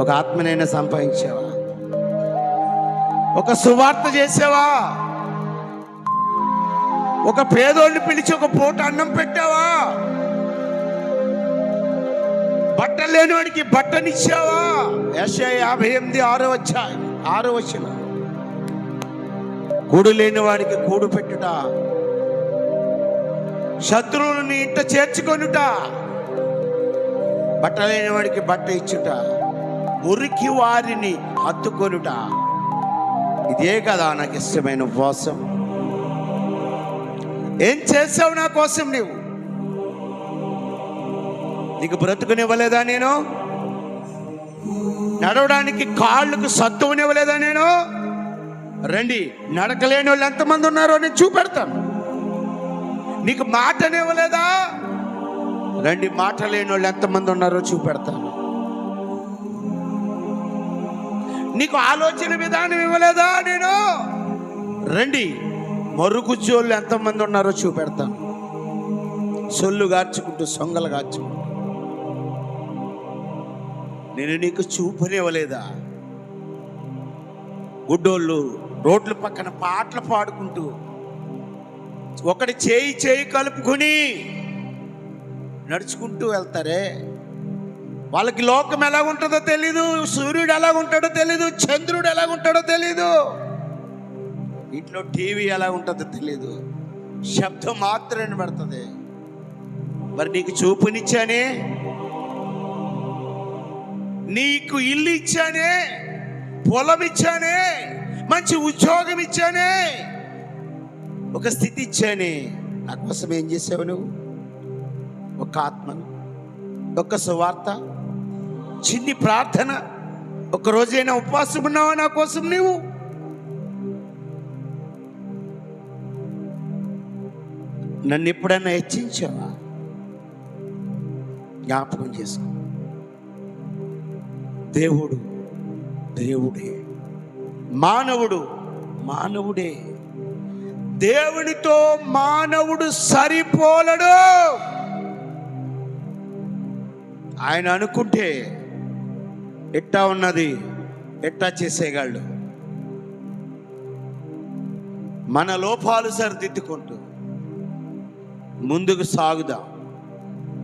ఒక ఆత్మనైనా సంపాదించావా? ఒక సువార్త చేసావా? ఒక పేదోడిని పిలిచి ఒక పూట అన్నం పెట్టావా? బట్టలు లేనివాడికి బట్టనిచ్చావా? యశ యాభై ఎనిమిది ఆరో వచ్చా ఆరో వచ్చిన కూడు లేని వాడికి కూడు పెట్టుట. శత్రువులని ఇంట చేర్చుకొనుట. బట్ట లేని వాడికి బట్ట ఇచ్చుట. మురికి వారిని హత్తుకొనుట. ఇదే కదా నాకు ఇష్టమైన ఉపవాసం. ఏం చేసావు నా కోసం నీవు? నీకు బ్రతుకునివ్వలేదా నేను? నడవడానికి కాళ్ళకు సత్తువునివ్వలేదా నేను? రండి నడకలేని వాళ్ళు ఎంతమంది ఉన్నారో నేను చూపెడతాను. నీకు మాటనివ్వలేదా రండి మాట లేని వాళ్ళు ఎంతమంది ఉన్నారో చూపెడతాను. నీకు ఆలోచన విధానం ఇవ్వలేదా నేను? రండి. మరుగుజ్జోళ్ళు ఎంతమంది ఉన్నారో చూపెడతాను. సొల్లు గార్చుకుంటూ సొంగలు గార్చుకుంటూ. నేను నీకు చూపనివ్వలేదా? గుడ్డోళ్ళు రోడ్ల పక్కన పాటలు పాడుకుంటూ ఒకటి చేయి చేయి కలుపుకొని నడుచుకుంటూ వెళ్తారే? వాళ్ళకి లోకం ఎలా ఉంటుందో తెలీదు సూర్యుడు ఎలా ఉంటాడో తెలీదు చంద్రుడు ఎలా ఉంటాడో తెలీదు. ఇంట్లో టీవీ ఎలా ఉంటుందో తెలీదు శబ్దం మాత్రమే పడుతుంది. మరి నీకు చూపునిచ్చానే? నీకు ఇల్లు ఇచ్చానే పొలం ఇచ్చానే మంచి ఉద్యోగం ఇచ్చానే ఒక స్థితి ఇచ్చానే నా కోసం ఏం చేసావు నువ్వు? ఒక ఆత్మను. ఒక్క సువార్త చిన్ని ప్రార్థన ఒక రోజైనా ఉపవాసం ఉన్నావా నా కోసం నీవు? నన్ను ఎప్పుడైనా హెచ్చించావా? జ్ఞాపకం చేసుకో. దేవుడు దేవుడే. మానవుడు మానవుడే. దేవునితో మానవుడు సరిపోలడు. ఆయన అనుకుంటే ఎట్టా ఉన్నది? ఎట్టా చేసేయగలడు? మన లోపాలు సరిదిద్దుకుంటూ ముందుకు సాగుదాం.